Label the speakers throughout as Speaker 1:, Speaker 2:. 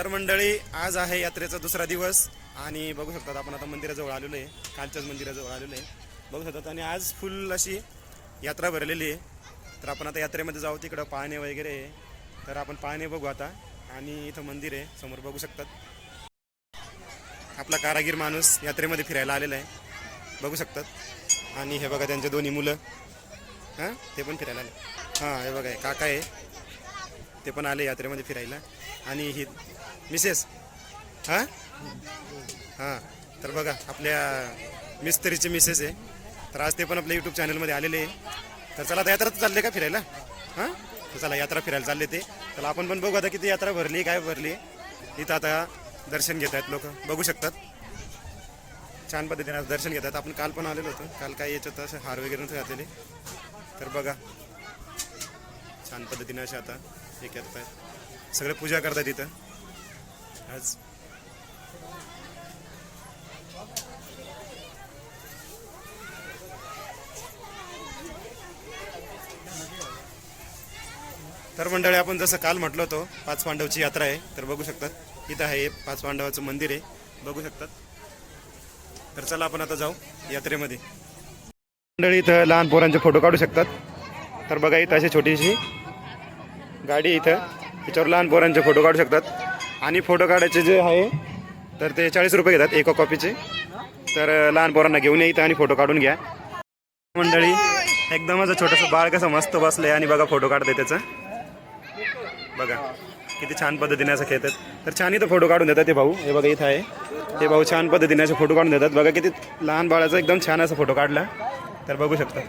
Speaker 1: तर मंडळी आज आहे यात्रेचा दुसरा दिवस आणि बघू शकतात आपण आता मंदिराजवळ आलेलो आहे कालच्याच मंदिराजवळ आलेलो आहे. बघू शकतात आणि आज फुल अशी यात्रा भरलेली आहे. तर आपण आता यात्रेमध्ये जाऊ तिकडं पाहणे वगैरे आहे. तर आपण पाहणे बघू आता आणि इथं मंदिर आहे समोर बघू शकतात. आपला कारागीर माणूस यात्रेमध्ये फिरायला आलेला आहे. बघू शकतात. आणि हे बघा त्यांचे दोन्ही मुलं. हां? ते पण फिरायला आले. हां हे बघा काका आहे. ते पण आले यात्रेमध्ये फिरायला. आणि ही मिसेस हां? हां. तर बघा आपल्या मिस्त्रीचे मिसेस आहे. तर आज ते पण आपल्या यूट्यूब चॅनलमध्ये आलेले आहे. तर चला आता यात्रा तर चालले का फिरायला? हां? तर चला यात्रा फिरायला चालले ते. चला आपण पण बघू आता किती यात्रा भरली काय भरली. इथं आता दर्शन घेत आहेत लोक. बघू शकतात. छान पद्धतीने आज दर्शन घेतात आपण काल पण आलेलो होतो. काल काय याच्यात असं हार वगैरे नव्हते घातलेले. तर बघा. छान पद्धतीने असे आता हे करत सगळे पूजा करतात इथं. आज. तर मंडळी आपण जसं काल म्हटलं होतो पाच पांडवची यात्रा आहे तर बघू शकतात इथं आहे पाच पांडवाचं मंदिर आहे बघू शकतात. तर चला आपण आता जाऊ यात्रेमध्ये. मंडळी इथं लहान पोरांचे फोटो काढू शकतात. तर बघा इथं अशी छोटीशी गाडी इथं. त्याच्यावर लहान पोरांचे फोटो काढू शकतात. आणि फोटो काढायचे जे आहे तर ते चाळीस रुपये घेतात एका कॉपीचे. तर लहान पोरांना घेऊन या इथं आणि फोटो काढून घ्या. मंडळी एकदम असं छोटंसं बाळ कसं मस्त बसलं आहे आणि बघा फोटो काढते त्याचा. बघा किती छान पद्धतीने असं खेळतात. तर छान इथं फोटो काढून देतात ते भाऊ. हे बघा इथं आहे. ते भाऊ छान पद्धतीने असे फोटो काढून देतात. बघा किती लहान बाळाचा एकदम छान असा फोटो काढला. तर बघू शकता.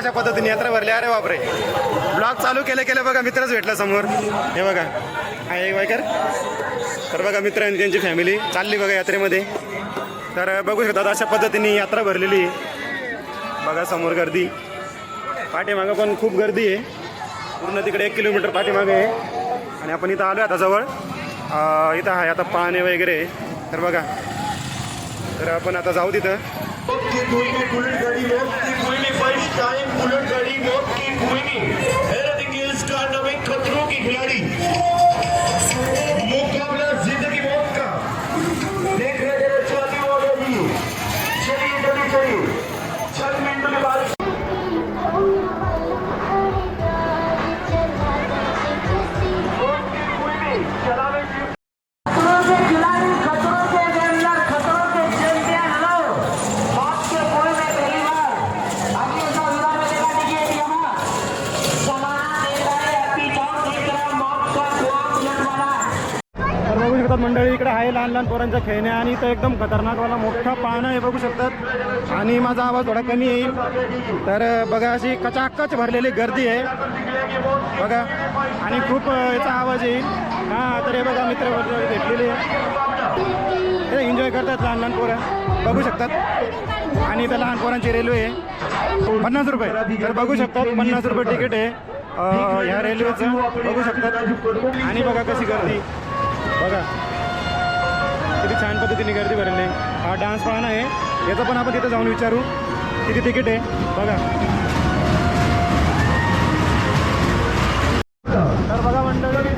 Speaker 1: अशा पद्धतीने यात्रा भरली अरे बापरे. ब्लॉग चालू केले केले बघा मित्रच भेटला समोर. हे बघा. आहे वायकर तर बघा मित्र आणि त्यांची फॅमिली चालली बघा यात्रेमध्ये. तर बघू शकतात अशा पद्धतीने यात्रा भरलेली आहे. बघा समोर गर्दी. पाठीमागं पण खूप गर्दी आहे. पूर्ण तिकडे एक किलोमीटर पाठीमागे आहे. आणि आपण इथं आलो आता जवळ. इथं आहे आता पाणी वगैरे. तर बघा. तर आपण आता जाऊ तिथं.
Speaker 2: की कोई
Speaker 1: शकतात मंडळी इकडे आहे लहान लहान पोरांच्या खेळण्या आणि इथं एकदम खतरनाकवाला मोठा पाळणं हे बघू शकतात. आणि माझा आवाज थोडा कमी येईल. तर बघा अशी कचाकच भरलेली गर्दी आहे. बघा आणि खूप याचा आवाज येईल. हां तर हे बघा मित्र भेटलेली आहे. ते एन्जॉय करतात लहान लहान पोरं. बघू शकतात. आणि इथं लहान पोरांची रेल्वे आहे. पन्नास रुपये. तर बघू शकतात पन्नास रुपये तिकीट आहे. ह्या रेल्वेचं बघू शकतात. आणि बघा कशी गर्दी. बघा. किती छान पद्धतीने गर्दी भरली. हा डान्स पाहणं आहे. याचं पण आपण तिथं जाऊन विचारू. किती तिकीट आहे? बघा. तर बघा मंडळी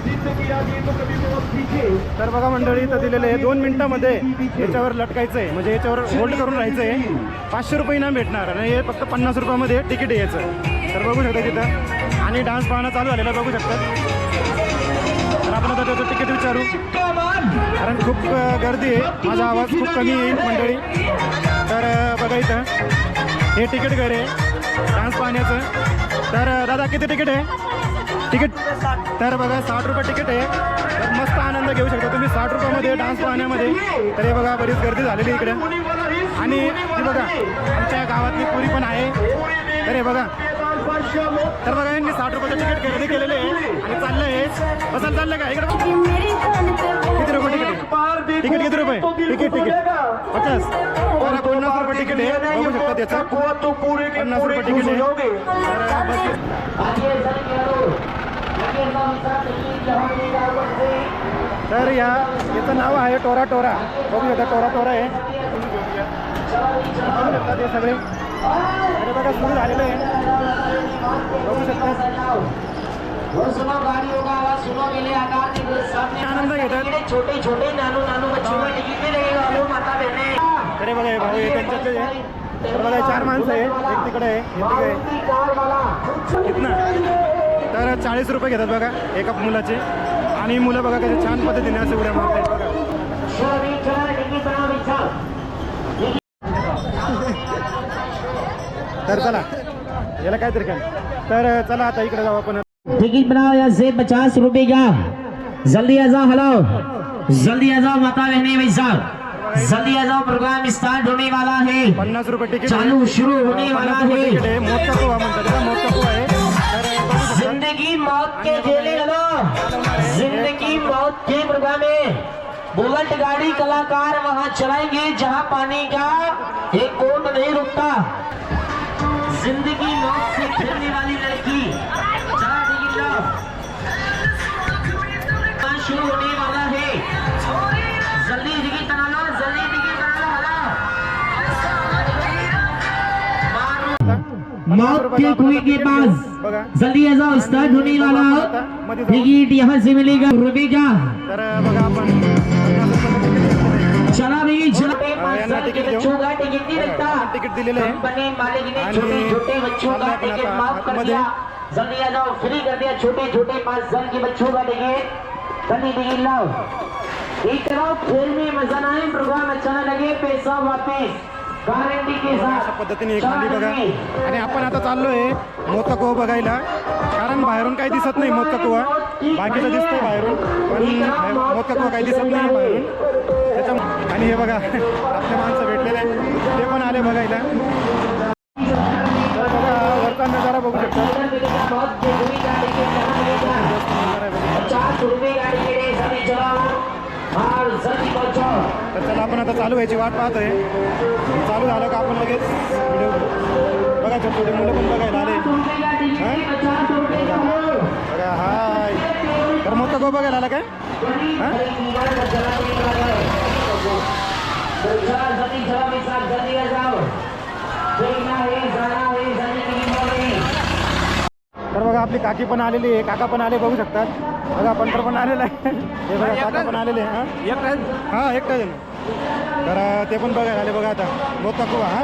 Speaker 1: तर बघा मंडळी इथं दिलेलं आहे. दोन मिनिटामध्ये याच्यावर लटकायचं आहे म्हणजे याच्यावर होल्ड करून राहायचं आहे पाचशे रुपये इनाम भेटणार. आणि हे फक्त पन्नास रुपयामध्ये तिकीट यायचं. तर बघू शकता तिथं. आणि डान्स पाहणं चालू झालेलं बघू शकतात आपण आता त्याचं तिकीट विचारू. कारण खूप गर्दी आहे. माझा आवाज खूप कमी येईल मंडळी. तर बघा इथं. हे तिकीट घर आहे. डान्स पाहण्याचं. तर दादा किती तिकीट आहे? तिकीट तर बघा साठ रुपये तिकीट आहे. तर मस्त आनंद घेऊ शकता तुम्ही साठ रुपयामध्ये डान्स पाहण्यामध्ये. तर हे बघा बरीच गर्दी झालेली इकडे. आणि बघा आमच्या गावातली पुरी पण आहे. तर हे बघा तर बघा यांनी साठ रुपयाचं तिकीट खरेदी केलेलं आहे आणि चाललं आहे. बसायला चाललं का? इकडे बघा. किती रुपये तिकीट तिकीट किती रुपये? तिकीट तिकीट पचास. पन्नास रुपये तिकीट आहे. बघू शकता त्याचं. पन्नास रुपये तिकीट
Speaker 2: हो
Speaker 1: आहे.
Speaker 2: जाओगे
Speaker 1: तर या याचं नाव आहे टोरा टोरा. बघू शकता टोरा टोरा आहे. ते सगळे. अरे बघा सुरू झालेलं आहे बघू शकता आनंद घेतात.
Speaker 3: छोटे छोटे नानू नानू
Speaker 1: अरे बघा भाऊ हे त्यांच्यातले तर बघा चार माणसं आहे एक तिकडे आहे एक तिकडे कितना तर चाळीस रुपये घेतात बघा एका मुलाचे आणि मुलं बघा कसे छान पद्धतीने असे उड्या मारतात बघा तर चला याला काहीतरी काय तर चला आता इकडे जाऊ आपण.
Speaker 3: टिकट बनाओ यहाँ से पचास रुपए का? जल्दी आ जाओ हेलो. जल्दी आ जाओ माता बहने भाई साहब. जल्दी आ जाओ प्रोग्राम स्टार्ट होने वाला है.
Speaker 1: पन्नास आहे.
Speaker 3: चालू शुरू होने वाला है. ज़िंदगी मौत के हेलो. ज़िंदगी मौत के प्रोग्राम में बुलेट गाड़ी कलाकार वहाँ चलाएँगे जहाँ पानी का एक कोट नहीं रुकता. जिंदगी मौत से खेलने वाली लड़की। चला टिकट लो हाँ, शुरू होने वाला है। जल्दी टिकट बना लो जल्दी टिकट बना लो हेलो मौत के कुएं के पास
Speaker 1: बघा
Speaker 3: जल्दी आ जाओ स्टार्ट होने वाला। है टिकट यहाँ से मिलेगा रुपए का
Speaker 1: तर बघा आपण पन्नास रुपये तिकीट घेतलेलं
Speaker 3: चला भाई चला
Speaker 1: आहे. यांना तिकीट देऊ
Speaker 3: बच्चों का टिकट नहीं लगता।
Speaker 1: तिकीट दिलेलं आहे. आणि
Speaker 3: छोटे छोटे बच्चों का
Speaker 1: चाललंय आपण
Speaker 3: टिकट
Speaker 1: आता
Speaker 3: माफ कर
Speaker 1: आतमध्ये.
Speaker 3: दिया. जल्दी आ जाओ फ्री कर दिया. छोटे छोटे पाँच साल के बच्चों का टिकट जल्दी टिकट लाओ. एक तरफ खेल में मजा ना आए प्रोग्राम अच्छा ना लगे पैसा वापस. गारंटी के
Speaker 1: अशा
Speaker 3: साथ
Speaker 1: पद्धतीने खाली बघा. आणि आपण आता चाललोय मोठा कुवा बघायला. कारण बाहेरून काही दिसत नाही मोठा कुवा बाकीचं दिसतंय बाहेरून पण मोठा कुवा काही दिसत नाही बाहेरून. त्याच्या आणि हे बघा आपले माणसं आहे बघायला. वरचा नजारा बघू शकता. तर चला आपण आता चालू व्हायची वाट पाहतोय. चालू झालं का आपण लगेच व्हिडिओ बघा छोटे छोटे मुलं पण बघायला आले. बघा हाय. तर मग तो बघायला आला काय? है
Speaker 3: है
Speaker 1: तर बघा आपली काकी पण आलेली आहे. काका पण आले बघू शकतात. बघा पंटर पण आलेला आहे. हे बघा काका पण आलेले आहे हा. हा एकटा जण तर ते पण बघायला आले बघा आता. मोठा कुवा हा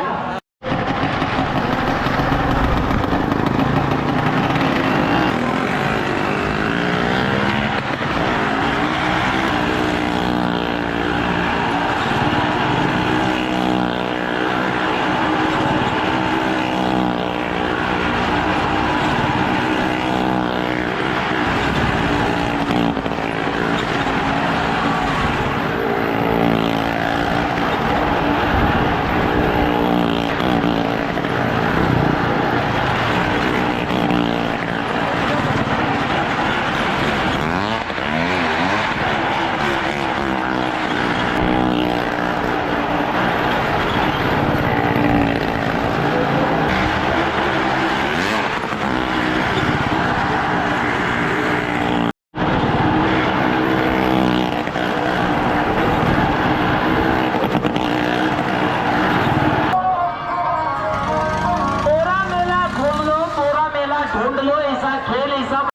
Speaker 3: पूरा मेला घूम लो पूरा मेला ढूंढ लो ऐसा खेल ऐसा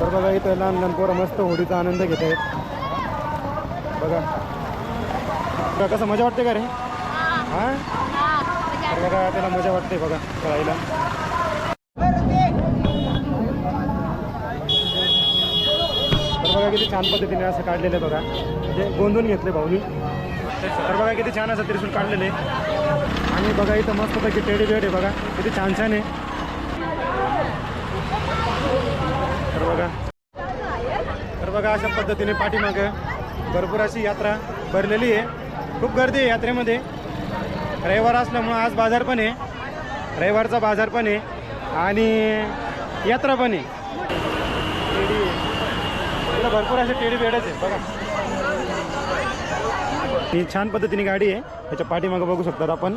Speaker 1: तर बघा इथं लहान लहान पोरं मस्त होडीचा आनंद घेत आहेत. बघा. बघा कसं मजा वाटते का रे? हा? बघा त्याला मजा वाटते बघा कळायला तर बघा किती छान पद्धतीने असं काढलेलं आहे बघा. म्हणजे गोंधून घेतले भाऊनी. तर बघा किती छान असं त्रिशूल काढलेले. आणि बघा इथं मस्त पैकी टेडी बेड आहे बघा. किती छान छान आहे. तर बघा. बघा अशा पद्धतीने पाठीमागं भरपूर अशी यात्रा भरलेली आहे. खूप गर्दी आहे यात्रेमध्ये. रविवार असल्यामुळं आज बाजार पण आहे. रविवारचा बाजार पण आहे आणि यात्रा पण आहे. टेडी. इकडं भरपूर असे टेडी बेडच आहे बघा. ही छान पद्धतीने गाडी आहे. त्याच्या पाठीमागं बघू शकतात आपण.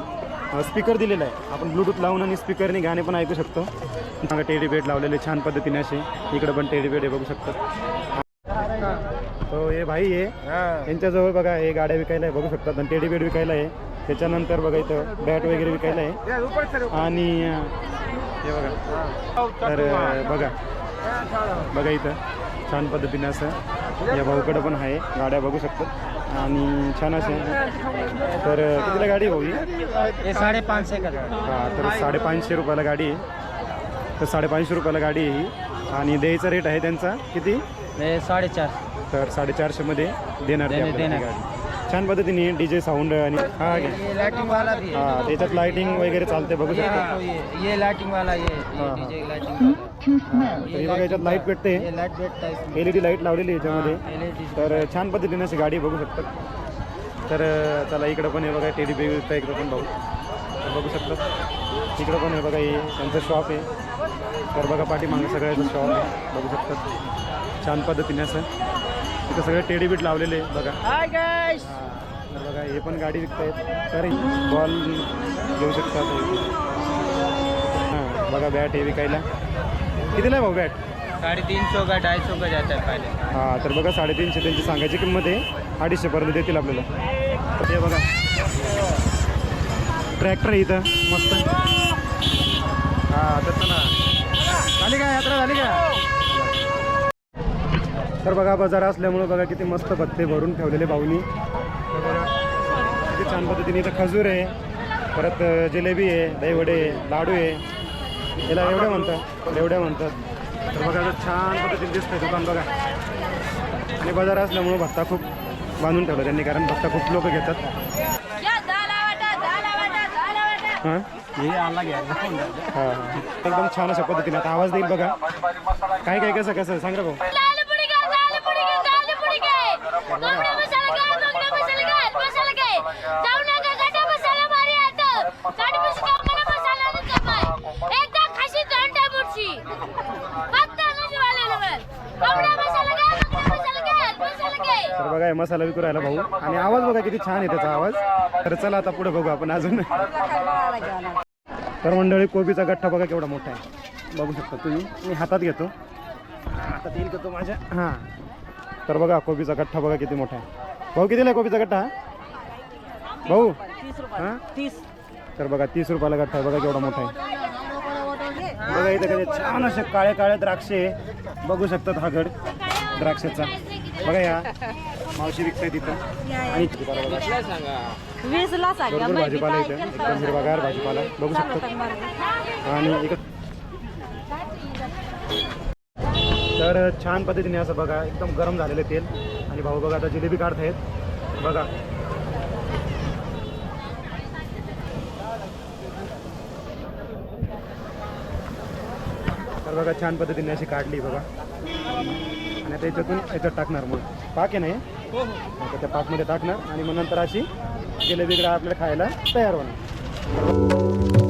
Speaker 1: स्पीकर दिलेला आहे. आपण ब्लूटूथ लावून आणि स्पीकरने गाणे पण ऐकू शकतो. मागं टेडी बेड लावलेले छान पद्धतीने असे. इकडं पण टेडी बेड आहे बघू शकतात. तो हे भाई आहे यांच्याजवळ बघा हे गाड्या विकायला आहे बघू शकतात आणि टेडी बेड विकायला आहे. त्याच्यानंतर बघा इथं बॅट वगैरे विकायला आहे. आणि हे बघा. तर बघा. बघा इथं. छान पद्धतीने असं. या भाऊकडं पण आहे. गाड्या बघू शकतात आणि छान असे. तर कितीला गाडी आहे भाऊ ही
Speaker 4: ये साढ़े पाँच सौ का
Speaker 1: हा तर साडेपाचशे रुपयाला गाडी आहे. तर साडेपाचशे रुपयाला गाडी आहे ही. आणि द्यायचा रेट आहे त्यांचा किती?
Speaker 4: ये साढ़े चार
Speaker 1: तर साडेचारशेमध्ये देणार ते
Speaker 4: देणे-
Speaker 1: आपल्याला ती
Speaker 4: देणार.
Speaker 1: गाडी. छान पद्धतीने डी जे साऊंड आणि हा घ्या
Speaker 4: ये लाइटिंग वाला भी है
Speaker 1: हा त्याच्यात लाइटिंग वगैरे चालते बघू
Speaker 4: ये
Speaker 1: शकता.
Speaker 4: देखो ये ये लाइटिंग वाला ये ये
Speaker 1: हाँ, हाँ।
Speaker 4: डीजे लाइटिंग
Speaker 1: तर हे बघा याच्यात लाइट भेटते.
Speaker 4: ये लाइट बैठता है इसमें
Speaker 1: एल ई डी लाइट लावलेली आहे याच्यामध्ये.
Speaker 4: एलईडी
Speaker 1: तर छान पद्धतीने अशी गाडी बघू शकतात तर चला इकडं पण आहे बघा टेडी बेबीचा इकडं पण भाऊ तर बघू शकतात इकडं पण आहे बघा हे त्यांचं शॉप आहे. तर बघा पाठीमागं सगळ्याचं शॉप आहे. बघू शकतात छान पद्धतीने असं. इथं सगळे टेडी बीट लावलेले आहे बघा.
Speaker 4: हाय
Speaker 1: हा, तर बघा हे पण गाडी विकतायत. तर बॉल घेऊ शकतात हां बघा बॅट हे विकायला. कितीला आहे भाऊ बॅट
Speaker 4: साढ़े तीन सौ का ढाई सौ का जाता है पहले.
Speaker 1: हा तर बघा साडेतीनशे त्यांची सांगायची किंमत आहे. अडीचशेपर्यंत देतील आपल्याला. हे बघा. ट्रॅक्टर आहे इथं. मस्त. हा तर चला. झाली का? यात्रा झाली का? तर बघा बाजार असल्यामुळं बघा किती मस्त भत्ते भरून ठेवलेले भाऊनी. किती छान पद्धतीने इथं खजूर आहे परत जिलेबी आहे दहीवडे आहे लाडू आहे. याला एवढ्या म्हणतात एवढ्या म्हणतात. तर बघा आता छान पद्धतीने दिसतंय दुकान बघा. आणि बाजार असल्यामुळं भत्ता खूप बांधून ठेवला त्यांनी कारण भत्ता खूप लोक घेतात. हां?
Speaker 4: है
Speaker 1: हां हां. एकदम छान अशा पद्धतीने आता आवाज देईल बघा. काय काय कसं कसं? सांगा भाऊ
Speaker 5: झालं पुढे काय झालं पुढे काय झालं पुढे काय कोंबडा मसाला काय बंगडा मसाला काय मसाला काय जाऊ नका गाठा मसाला मारी आता साडी पशी कोंबडा मसाला नाही कमाय एकदा खाशी घंटा बुडशी फक्त नशी वालेलं बरं कोंबडा मसाला काय बंगडा मसाला काय मसाला
Speaker 1: आहे मसाला विकू राहिला भाऊ. आणि आवाज बघा किती छान आहे त्याचा आवाज. तर चला आता पुढे बघू आपण अजून. तर मंडळी कोबीचा गठ्ठा बघा केवढा मोठा आहे. बघू शकता तुम्ही. मी हातात घेतो. हातात येईल का तो माझ्या? हां. तर बघा कोबीचा गठ्ठा बघा किती मोठा आहे. भाऊ कितीला आहे कोबीचा गठ्ठा? भाऊ? हां?
Speaker 4: तीस
Speaker 1: तर बघा तीस रुपयाला गठ्ठा आहे. बघा केवढा मोठा आहे. बघा इथे कधी छान असे काळे काळे द्राक्षे. बघू शकतात हा गड द्राक्षाचा. बघा या. मावशी विकताय तिथं. आणि
Speaker 5: वीसला
Speaker 1: भरपूर भाजीपाला इथं. एकदम हिरवागार भाजीपाला बघू शकतात आणि एक तर छान पद्धतीने असं बघा एकदम गरम झालेलं तेल. आणि भाऊ बघा आता जिलेबी काढतायत. बघा. तर बघा छान पद्धतीने अशी काढली बघा. आणि आता याच्यातून याच्यात टाकणार मग. पाक आहे ना हे? आता त्या पाकमध्ये टाकणार आणि मग नंतर अशी जिलेबी आपल्याला खायला तयार होणार.